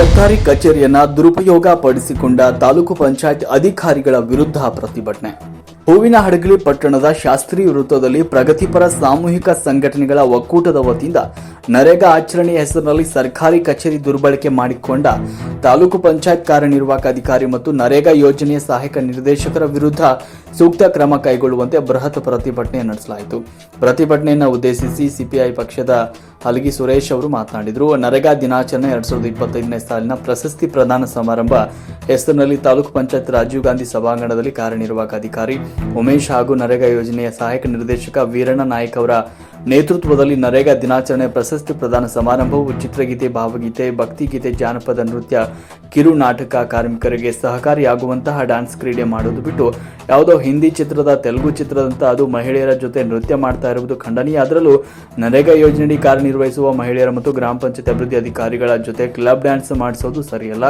ಸರ್ಕಾರಿ ಕಚೇರಿಯನ್ನ ದುರುಪಯೋಗ ಪಡಿಸಿಕೊಂಡ ತಾಲೂಕು ಪಂಚಾಯತ್ ಅಧಿಕಾರಿಗಳ ವಿರುದ್ಧ ಪ್ರತಿಭಟನೆ. ಹೂವಿನ ಹಡಗಲಿ ಪಟ್ಟಣದ ಶಾಸ್ತ್ರಿ ವೃತ್ತದಲ್ಲಿ ಪ್ರಗತಿಪರ ಸಾಮೂಹಿಕ ಸಂಘಟನೆಗಳ ಒಕ್ಕೂಟದ ವತಿಯಿಂದ ನರೇಗಾ ಆಚರಣೆಯ ಹೆಸರಿನಲ್ಲಿ ಸರ್ಕಾರಿ ಕಚೇರಿ ದುರ್ಬಳಕೆ ಮಾಡಿಕೊಂಡ ತಾಲೂಕು ಪಂಚಾಯತ್ ಕಾರ್ಯನಿರ್ವಾಹಕ ಅಧಿಕಾರಿ ಮತ್ತು ನರೇಗಾ ಯೋಜನೆಯ ಸಹಾಯಕ ನಿರ್ದೇಶಕರ ವಿರುದ್ಧ ಸೂಕ್ತ ಕ್ರಮ ಕೈಗೊಳ್ಳುವಂತೆ ಬೃಹತ್ ಪ್ರತಿಭಟನೆ ನಡೆಸಲಾಯಿತು. ಪ್ರತಿಭಟನೆಯನ್ನು ಉದ್ದೇಶಿಸಿ ಸಿಪಿಐ ಪಕ್ಷದ ಹಲಗಿ ಸುರೇಶ್ ಅವರು ಮಾತನಾಡಿದರು. ನರೇಗಾ ದಿನಾಚರಣೆ ಎರಡ್ ಸಾವಿರದ ಇಪ್ಪತ್ತೈದನೇ ಸಾಲಿನ ಪ್ರಶಸ್ತಿ ಪ್ರದಾನ ಸಮಾರಂಭ ಹೆಸರಿನಲ್ಲಿ ತಾಲೂಕು ಪಂಚಾಯತ್ ರಾಜೀವ್ ಗಾಂಧಿ ಸಭಾಂಗಣದಲ್ಲಿ ಕಾರ್ಯನಿರ್ವಾಹಕ ಅಧಿಕಾರಿ ಉಮೇಶ್ ಹಾಗೂ ನರೇಗಾ ಯೋಜನೆಯ ಸಹಾಯಕ ನಿರ್ದೇಶಕ ವೀರಣ್ಣ ನಾಯ್ಕ್ ಅವರ ನೇತೃತ್ವದಲ್ಲಿ ನರೇಗಾ ದಿನಾಚರಣೆ ಪ್ರಶಸ್ತಿ ಪ್ರದಾನ ಸಮಾರಂಭವು ಚಿತ್ರಗೀತೆ, ಭಾವಗೀತೆ, ಭಕ್ತಿಗೀತೆ, ಜಾನಪದ ನೃತ್ಯ, ಕಿರು ನಾಟಕ ಕಾರ್ಮಿಕರಿಗೆ ಸಹಕಾರಿಯಾಗುವಂತಹ ಡ್ಯಾನ್ಸ್ ಕ್ರೀಡೆ ಮಾಡೋದು ಬಿಟ್ಟು ಯಾವುದೋ ಹಿಂದಿ ಚಿತ್ರದ, ತೆಲುಗು ಚಿತ್ರದಂತ ಅದು ಮಹಿಳೆಯರ ಜೊತೆ ನೃತ್ಯ ಮಾಡ್ತಾ ಇರುವುದು ಖಂಡನೀಯ ಅದರಲ್ಲೂ ನರೇಗಾ ಯೋಜನೆಯಡಿ ಕಾರ್ಯನಿರ್ವಹಿಸುವ ಮಹಿಳೆಯರ ಮತ್ತು ಗ್ರಾಮ ಪಂಚಾಯತ್ ಅಭಿವೃದ್ಧಿ ಅಧಿಕಾರಿಗಳ ಜೊತೆ ಕ್ಲಬ್ ಡ್ಯಾನ್ಸ್ ಮಾಡಿಸೋದು ಸರಿಯಲ್ಲ.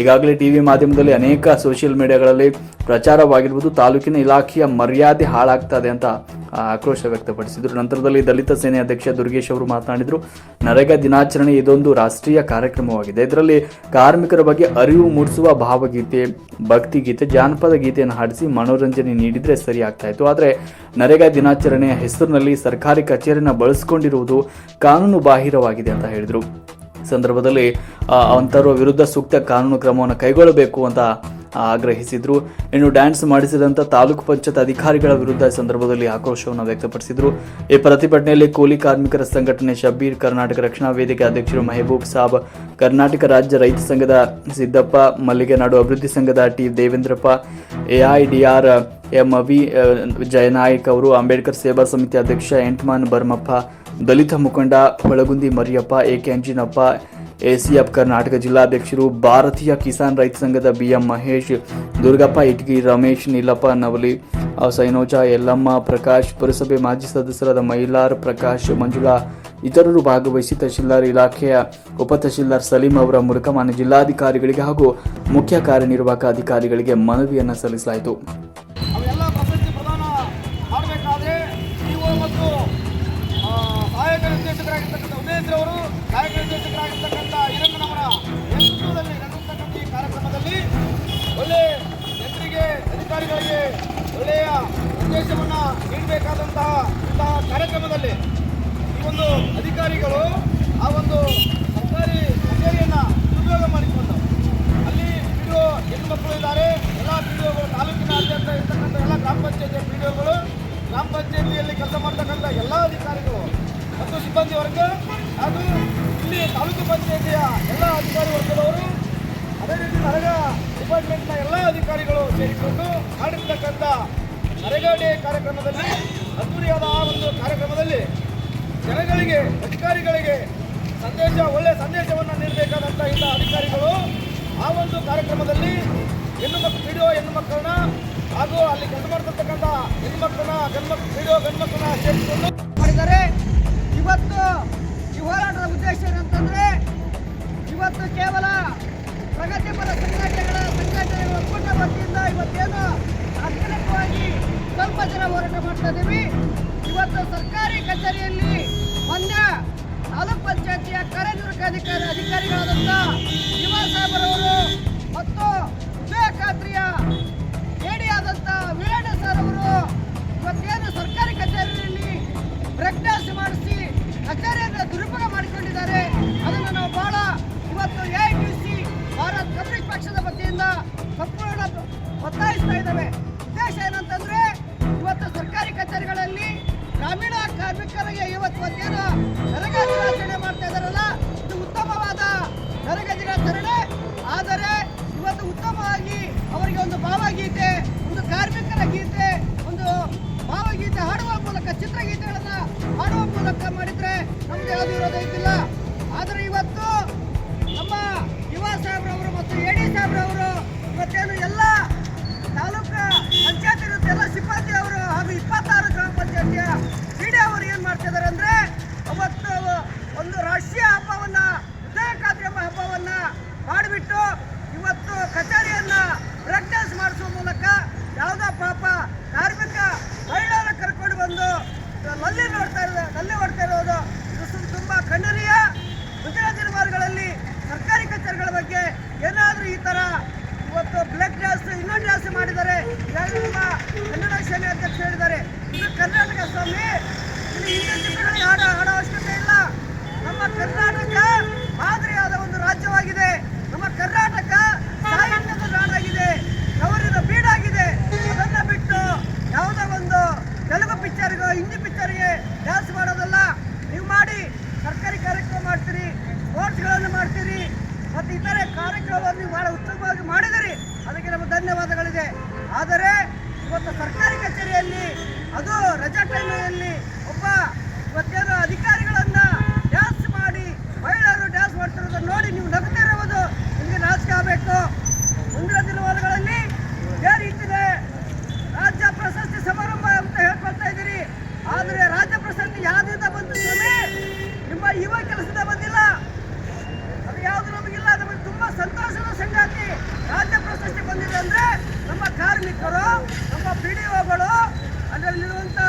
ಈಗಾಗಲೇ ಟಿವಿ ಮಾಧ್ಯಮದಲ್ಲಿ ಅನೇಕ ಸೋಷಿಯಲ್ ಮೀಡಿಯಾಗಳಲ್ಲಿ ಪ್ರಚಾರವಾಗಿರುವುದು ತಾಲೂಕಿನ ಇಲಾಖೆಯ ಮರ್ಯಾದೆ ಹಾಳಾಗ್ತದೆ ಅಂತ ಆಕ್ರೋಶ ವ್ಯಕ್ತಪಡಿಸಿದರು. ನಂತರದಲ್ಲಿ ದಲಿತ ಸೇನೆ ಅಧ್ಯಕ್ಷ ದುರ್ಗೇಶ್ ಅವರು ಮಾತನಾಡಿದರು, ನರೇಗಾ ದಿನಾಚರಣೆ ಇದೊಂದು ರಾಷ್ಟ್ರೀಯ ಕಾರ್ಯಕ್ರಮವಾಗಿದೆ. ಇದರಲ್ಲಿ ಕಾರ್ಮಿಕರ ಬಗ್ಗೆ ಅರಿವು ಮೂಡಿಸುವ ಭಾವಗೀತೆ, ಭಕ್ತಿಗೀತೆ, ಜಾನಪದ ಗೀತೆಯನ್ನು ಹಾಡಿಸಿ ಮನೋರಂಜನೆ ನೀಡಿದರೆ ಸರಿ ಆಗ್ತಾ ಇತ್ತು. ಆದರೆ ನರೇಗಾ ದಿನಾಚರಣೆಯ ಹೆಸರಿನಲ್ಲಿ ಸರ್ಕಾರಿ ಕಚೇರಿಯನ್ನು ಬಳಸಿಕೊಂಡಿರುವುದು ಕಾನೂನು ಬಾಹಿರವಾಗಿದೆ ಅಂತ ಹೇಳಿದರು. ಸಂದರ್ಭದಲ್ಲಿ ಅಂಥವ್ರ ವಿರುದ್ಧ ಸೂಕ್ತ ಕಾನೂನು ಕ್ರಮವನ್ನು ಕೈಗೊಳ್ಳಬೇಕು ಅಂತ ಆಗ್ರಹಿಸಿದ್ರು. ಇನ್ನು ಡ್ಯಾನ್ಸ್ ಮಾಡಿಸಿದಂತ ತಾಲೂಕು ಪಂಚಾಯತ್ ಅಧಿಕಾರಿಗಳ ವಿರುದ್ಧ ಈ ಸಂದರ್ಭದಲ್ಲಿ ಆಕ್ರೋಶವನ್ನು ವ್ಯಕ್ತಪಡಿಸಿದ್ರು. ಈ ಪ್ರತಿಭಟನೆಯಲ್ಲಿ ಕೂಲಿ ಕಾರ್ಮಿಕರ ಸಂಘಟನೆ ಶಬೀರ್ ಕರ್ನಾಟಕ ರಕ್ಷಣಾ ವೇದಿಕೆ ಅಧ್ಯಕ್ಷರು ಮೆಹಬೂಬ್ ಸಾಬ್, ಕರ್ನಾಟಕ ರಾಜ್ಯ ರೈತ ಸಂಘದ ಸಿದ್ದಪ್ಪ, ಮಲ್ಲಿಗೆನಾಡು ಅಭಿವೃದ್ಧಿ ಸಂಘದ T Devendrappa AIDR M V Jayanayak ಅವರು, ಅಂಬೇಡ್ಕರ್ ಸೇವಾ ಸಮಿತಿ ಅಧ್ಯಕ್ಷ ಎಂಟ್ಮಾನ್ ಬರ್ಮಪ್ಪ, ದಲಿತ ಮುಖಂಡ ಹೊಳಗುಂದಿ ಮರಿಯಪ್ಪ ಎಕೆ ಅಂಜಿನಪ್ಪ ಎಸಿಎಫ್ ಕರ್ನಾಟಕ ಜಿಲ್ಲಾಧ್ಯಕ್ಷರು ಭಾರತೀಯ ಕಿಸಾನ್ ರೈತ ಸಂಘದ ಬಿಎಂ ಮಹೇಶ್, ದುರ್ಗಪ್ಪ ಇಟ್ಗಿ ರಮೇಶ್, ನೀಲಪ್ಪ ನವಲಿ ಸೈನೋಜಾ ಯಲ್ಲಮ್ಮ, ಪ್ರಕಾಶ್, ಪುರಸಭೆ ಮಾಜಿ ಸದಸ್ಯರಾದ ಮೈಲಾರ್, ಪ್ರಕಾಶ್, ಮಂಜುಳಾ ಇತರರು ಭಾಗವಹಿಸಿ ತಹಶೀಲ್ದಾರ್ ಇಲಾಖೆಯ ಉಪ ತಹಶೀಲ್ದಾರ್ ಸಲೀಂ ಅವರ ಮೂಲಕ ಮಾನ್ಯ ಜಿಲ್ಲಾಧಿಕಾರಿಗಳಿಗೆ ಹಾಗೂ ಮುಖ್ಯ ಕಾರ್ಯನಿರ್ವಾಹಕ ಅಧಿಕಾರಿಗಳಿಗೆ ಮನವಿಯನ್ನು ಸಲ್ಲಿಸಲಾಯಿತು. ಸಹಾಯಕ ನಿರ್ದೇಶಕರಾಗಿರ್ತಕ್ಕಂಥ ಉಮೇಶ್ರವರು ಸಹಾಯಕ ನಿರ್ದೇಶಕರಾಗಿರ್ತಕ್ಕಂಥ ಒಳ್ಳೆ ಜನರಿಗೆ ಅಧಿಕಾರಿಗಳಿಗೆ ಒಳ್ಳೆಯ ಸಂದೇಶವನ್ನು ನೀಡಬೇಕಾದಂತಹ ಇಂತಹ ಕಾರ್ಯಕ್ರಮದಲ್ಲಿ ಈ ಒಂದು ಅಧಿಕಾರಿಗಳು ಆ ಒಂದು ಸರ್ಕಾರಿ ಕಚೇರಿಯನ್ನು ದುರುಪಯೋಗ ಮಾಡಿಕೊಂಡು ಅಲ್ಲಿ ಪಿಡಿಒ ಹೆಣ್ಣು ಮಕ್ಕಳು ಇದ್ದಾರೆ. ಎಲ್ಲ ಪಿಡಿಒಗಳು ತಾಲೂಕಿನಾದ್ಯಂತ ಇರ್ತಕ್ಕಂಥ ಎಲ್ಲ ಗ್ರಾಮ ಪಂಚಾಯತಿ ಪಿಡಿಒಗಳು ಗ್ರಾಮ ಪಂಚಾಯತಿಯಲ್ಲಿ ಕೆಲಸ ಮಾಡ್ತಕ್ಕಂಥ ಎಲ್ಲ ಅಧಿಕಾರಿಗಳು ಮತ್ತು ಸಿಬ್ಬಂದಿ ವರ್ಗ ಹಾಗೂ ಇಲ್ಲಿ ತಾಲೂಕು ಪಂಚಾಯತಿಯ ಎಲ್ಲ ಅಧಿಕಾರಿ ವರ್ಗದವರು ಅದೇ ರೀತಿ ನರಗ ಡಿಪಾರ್ಟ್ಮೆಂಟ್ನ ಎಲ್ಲ ಅಧಿಕಾರಿಗಳು ಸೇರಿಕೊಂಡು ಮಾಡಿರ್ತಕ್ಕಂಥ ನರಗ ಡೇ ಕಾರ್ಯಕ್ರಮದಲ್ಲಿ, ಅದ್ದೂರಿಯಾದ ಆ ಒಂದು ಕಾರ್ಯಕ್ರಮದಲ್ಲಿ ಜನಗಳಿಗೆ, ಅಧಿಕಾರಿಗಳಿಗೆ ಸಂದೇಶ ಒಳ್ಳೆಯ ಸಂದೇಶವನ್ನು ನೀಡಬೇಕಾದಂಥ ಇಂಥ ಅಧಿಕಾರಿಗಳು ಆ ಒಂದು ಕಾರ್ಯಕ್ರಮದಲ್ಲಿ ಹೆಣ್ಣು ಮಕ್ಕಳು ಪಿಡಿಒ ಹೆಣ್ಣು ಮಕ್ಕಳನ್ನ ಹಾಗೂ ಅಲ್ಲಿ ಗಂಡು ಮಾಡ್ತಕ್ಕಂಥ ಹೆಣ್ಣು ಮಕ್ಕಳನ್ನ ಗಂಡು ಪಿಡಿಒ ಗಂಡು ಮಕ್ಕಳನ್ನ ಸೇರಿಸಿಕೊಂಡು ಮಾಡಿದ್ದಾರೆ. ಇವತ್ತು ಈ ಹೋರಾಟದ ಉದ್ದೇಶ ಏನಂತಂದ್ರೆ, ಇವತ್ತು ಕೇವಲ ಪ್ರಗತಿಪರ ಸಂಘಟನೆಗಳ ಸಂಘಟನೆಗಳ ಒಕ್ಕೂಟ ವತಿಯಿಂದ ಇವತ್ತೇನು ಅತ್ಯಂತವಾಗಿ ಸ್ವಲ್ಪ ಜನ ಹೋರಾಟ ಮಾಡ್ತಾ ಇದ್ದೀವಿ ಇವತ್ತು ಸರ್ಕಾರಿ ಕಚೇರಿಯಲ್ಲಿ ಮೊನ್ನೆ ತಾಲೂಕ್ ಪಂಚಾಯತಿಯ ಕಾರ್ಯನಿರ್ವಾಹಕ ಅಧಿಕಾರಿ ಅಧಿಕಾರಿಗಳಾದಂಥ ಯುವ ಸಾಹೇಬರವರು ಮತ್ತು ವಿಜಯ ಖಾತ್ರಿಯ ಏಡಿಯಾದಂಥ ವೀರಣ್ಣ ಸರ್ ಅವರು ಇವತ್ತೇನು ಸರ್ಕಾರಿ ಕಚೇರಿಯಲ್ಲಿ ಡ್ಯಾನ್ಸ್ ಮಾಡಿಸಿ ಕಚೇರಿಯನ್ನು ದುರುಪಯೋಗ ವತಿಯಿಂದ ಸಂಪೂರ್ಣ ಒತ್ತಾಯಿಸ್ತಾ ಇದ್ದಾವೆ. ಉದ್ದೇಶ ಏನಂತಂದ್ರೆ, ಇವತ್ತು ಸರ್ಕಾರಿ ಕಚೇರಿಗಳಲ್ಲಿ ಗ್ರಾಮೀಣ ಕಾರ್ಮಿಕರಿಗೆ ಇವತ್ತು ಮಧ್ಯಾಹ್ನ ನರಗ ದಿನಾಚರಣೆ ಮಾಡ್ತಾ ಇದ್ದಾರಲ್ಲ, ಇದು ಉತ್ತಮವಾದ ನರಗ ದಿನಾಚರಣೆ. ಆದರೆ ಇವತ್ತು ಉತ್ತಮವಾಗಿ ಅವರಿಗೆ ಒಂದು ಭಾವಗೀತೆ, ಒಂದು ಕಾರ್ಮಿಕರ ಗೀತೆ, ಒಂದು ಭಾವಗೀತೆ ಹಾಡುವ ಮೂಲಕ ಚಿತ್ರಗೀತೆಗಳನ್ನ ಹಾಡುವ ಮೂಲಕ ಮಾಡಿದ್ರೆ ನಮ್ಗೆ ಯಾವುದು ವಿರೋಧ ಒಂದು ರಾಷ್ಟ್ರೀಯ ಹಬ್ಬವನ್ನ ಉದಯ ಎಂಬ ಹಬ್ಬವನ್ನ ಮಾಡಿಬಿಟ್ಟು ಇವತ್ತು ಕಚೇರಿಯನ್ನ ಬ್ರೇಕ್ ಮಾಡಿಸುವ ಮೂಲಕ ಯಾವುದೋ ಪಾಪ ಕಾರ್ಮಿಕ ಮಹಿಳೆಯರ ಕರ್ಕೊಂಡು ಬಂದು ನಲ್ಲಿ ನೋಡ್ತಾ ಇರೋದು ನಲ್ಲಿ ಹೊಡ್ತಾ ಇರೋದು. ತುಂಬ ಖಂಡನೀಯ ಮುಂದಿನ ದಿನಮಾನಗಳಲ್ಲಿ ಸರ್ಕಾರಿ ಕಚೇರಿಗಳ ಬಗ್ಗೆ ಕಾರ್ಯಕ್ರಮವನ್ನು ನೀವು ಬಹಳ ಉತ್ತಮವಾಗಿ ಮಾಡಿದಿರಿ ಅದಕ್ಕೆ ನಮ್ಮ ಧನ್ಯವಾದಗಳಿದೆ ಆದರೆ ಇವತ್ತು ಸರ್ಕಾರಿ ಕಚೇರಿಯಲ್ಲಿ ಅದು ರಜಾ ಟೈಮಲ್ಲಿ ಒಬ್ಬ ಇವತ್ತೇನು ಅಧಿಕಾರಿಗಳನ್ನ ಡ್ಯಾನ್ಸ್ ಮಾಡಿ ಮಹಿಳೆಯರು ಡ್ಯಾನ್ಸ್ ಮಾಡ್ತಿರೋದನ್ನು ನೋಡಿ ನೀವು ನಗ್ತಿರುವುದು ನಿಮಗೆ ನಾಚಿಕೆ ಆಗಬೇಕು ಮುಂದಿನ ದಿನಮಾನಗಳಲ್ಲಿ ಇದೇ ರೀತಿಯೇ ರಾಜ್ಯ ಪ್ರಶಸ್ತಿ ಸಮಾರಂಭ ಅಂತ ಹೇಳ್ಕೊಳ್ತಾ ಇದ್ದೀರಿ ಆದರೆ ರಾಜ್ಯ ಪ್ರಶಸ್ತಿ ಯಾವುದರಿಂದ ಬಂತು ಸ್ವಾಮಿ ನಿಮ್ಮ ಯುವ ಕೆಲಸದ ಬಂದಿಲ್ಲ ಅದು ಯಾವುದು ನಮಗಿಲ್ಲ ನಮಗೆ ತುಂಬಾ ಸಂತೋಷದ ಸಂಗಾತಿ ರಾಜ್ಯ ಪ್ರಶಸ್ತಿ ಬಂದಿದೆ ಅಂದ್ರೆ ನಮ್ಮ ಕಾರ್ಮಿಕರು ನಮ್ಮ ಪಿ ಡಿ ಒಗಳು ಅದರಲ್ಲಿರುವಂತ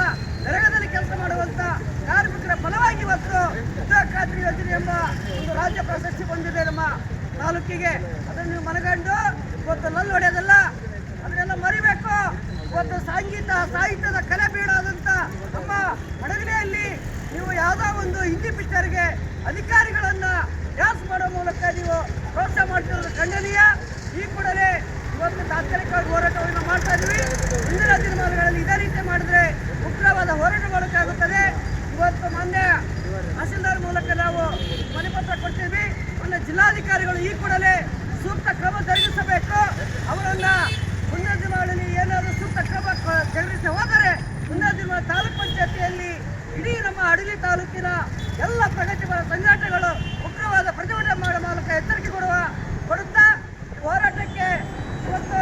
ನರಗದಲ್ಲಿ ಕೆಲಸ ಮಾಡುವಂತ ಕಾರ್ಮಿಕರ ಫಲವಾಗಿ ಇವತ್ತು ಉದ್ಯೋಗ ಖಾತ್ರಿ ಯೋಜನೆ ಎಂಬ ಒಂದು ರಾಜ್ಯ ಪ್ರಶಸ್ತಿ ಬಂದಿದೆ ನಮ್ಮ ತಾಲೂಕಿಗೆ. ಅದನ್ನು ನೀವು ಮನಗಂಡು ಇವತ್ತು ನಲ್ಲಿ ಹೊಡೆಯೋದಲ್ಲ, ಅದನ್ನೆಲ್ಲ ಮರಿಬೇಕು. ಇವತ್ತು ಸಂಗೀತ, ಸಾಹಿತ್ಯದ ಕಲೆ ಬೀಳಾದಂತ ನಮ್ಮ ಹಡಗಲೆಯಲ್ಲಿ ನೀವು ಯಾವುದೋ ಒಂದು ಹಿಂದಿ ಪಿಕ್ಚರ್ಗೆ ಅಧಿಕಾರಿಗಳನ್ನ ಡ್ಯಾನ್ಸ್ ಮಾಡೋ ಮೂಲಕ ನೀವು ಪ್ರೋತ್ಸಾಹ ಮಾಡ್ತಿರೋದು ಖಂಡನೀಯ. ಈ ಕೂಡಲೇ ಇವತ್ತು ತಾತ್ಕಾಲಿಕವಾಗಿ ಹೋರಾಟವನ್ನು ಮಾಡ್ತಾ ಇದ್ವಿ ಮುಂದಿನ ದಿನಮಾನಗಳಲ್ಲಿ ಇದೇ ರೀತಿ ಮಾಡಿದ್ರೆ ಉಗ್ರವಾದ ಹೋರಾಟ ಮಾಡೋಕ್ಕಾಗುತ್ತದೆ ಇವತ್ತು ಮೊನ್ನೆ ತಹಸೀಲ್ದಾರ್ ಮೂಲಕ ನಾವು ಮನೆಪತ್ರ ಕೊಡ್ತೀವಿ ಜಿಲ್ಲಾಧಿಕಾರಿಗಳು ಈ ಕೂಡಲೇ ಸೂಕ್ತ ಕ್ರಮ ಜರುಗಿಸಬೇಕು ಅವರನ್ನ ಮುಂದಿನ ದಿನಗಳಲ್ಲಿ ಏನಾದರೂ ಸೂಕ್ತ ಕ್ರಮ ಕ- ಜರುಗಿಸಿ ಹೋದರೆ ಮುಂದಿನ ದಿನ ತಾಲೂಕ್ ಪಂಚಾಯತಿಯಲ್ಲಿ ಇಡೀ ನಮ್ಮ ಅಡಲಿ ತಾಲೂಕಿನ ಎಲ್ಲ ಪ್ರಗತಿಪರ ಸಂಘಟನೆಗಳು ಉಗ್ರವಾದ ಪ್ರತಿಭಟನೆ ಮಾಡೋ ಮೂಲಕ ಎಚ್ಚರಿಕೆ ಕೊಡುವ ಕೊಡುತ್ತಾ ಈ ಹೋರಾಟಕ್ಕೆ ಇವತ್ತು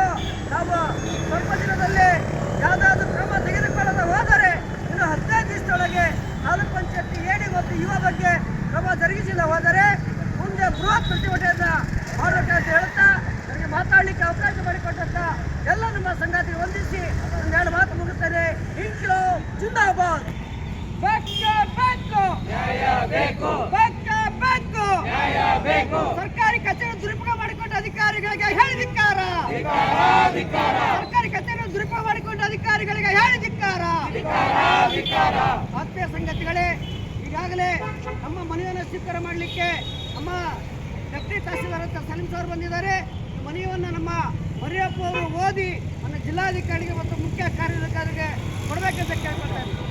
ನಾವು ಸ್ವಲ್ಪ ದಿನದಲ್ಲಿ ಯಾವುದಾದ್ರೂ ಕ್ರಮ ತೆಗೆದುಕೊಳ್ಳದೆ ಹೋದರೆ ಇನ್ನು ಹದಿನೈದು ದಿವಸದೊಳಗೆ ತಾಲೂಕ್ ಪಂಚಾಯತಿ ಏಡಿ ಮತ್ತು ಯುವ ಬಗ್ಗೆ ಕ್ರಮ ಜರುಗಿಸಿದ ಹೋದರೆ ಮುಂದೆ ಬೃಹತ್ ಪ್ರತಿಭಟನೆಯನ್ನ ಮಾಡೋಕೆ ಅಂತ ಹೇಳುತ್ತಾ ನನಗೆ ಮಾತಾಡಲಿಕ್ಕೆ ಅವಕಾಶ ಮಾಡಿಕೊಟ್ಟಂತ ಎಲ್ಲ ನಮ್ಮ ಸಂಗಾತಿ ವಂದಿಸಿ ಒಂದೆರಡು ಮಾತು ಮುಗಿಸ್ತೇನೆ ಇಂಕ್ಲೋ ಜಿಂದಾಬಾದ್ ಸರ್ಕಾರಿ ಕಚೇರಿ ದುರುಪಯೋಗ ಮಾಡಿಕೊಂಡ ಅಧಿಕಾರಿಗಳಿಗೆ ಹೇಳಿದಿಕ್ಕಾರ ಸರ್ಕಾರಿ ಕಚೇರಿ ದುರುಪಯೋಗ ಮಾಡಿಕೊಂಡ ಅಧಿಕಾರಿಗಳಿಗೆ ಹೇಳಿದಿಕ್ಕಾರ ಆತ್ಮೀಯ ಸಂಗತಿಗಳೇ ಈಗಾಗಲೇ ನಮ್ಮ ಮನೆಯನ್ನು ಸ್ವೀಕಾರ ಮಾಡಲಿಕ್ಕೆ ನಮ್ಮ ಡೆಪ್ಟಿ ತಹಸೀಲ್ದಾರ್ ಸಲೀಂ ಸರ್ ಬಂದಿದ್ದಾರೆ. ಮನೆಯನ್ನು ನಮ್ಮ ಮರಿಯಪ್ಪ ಅವರು ಓದಿ ನನ್ನ ಜಿಲ್ಲಾಧಿಕಾರಿಗೆ ಮತ್ತು ಮುಖ್ಯ ಕಾರ್ಯದರ್ಶಿಗೆ ಕೊಡಬೇಕಂತ ಕೇಳ್ಕೊಳ್ತಾ ಇದ್ದೀನಿ.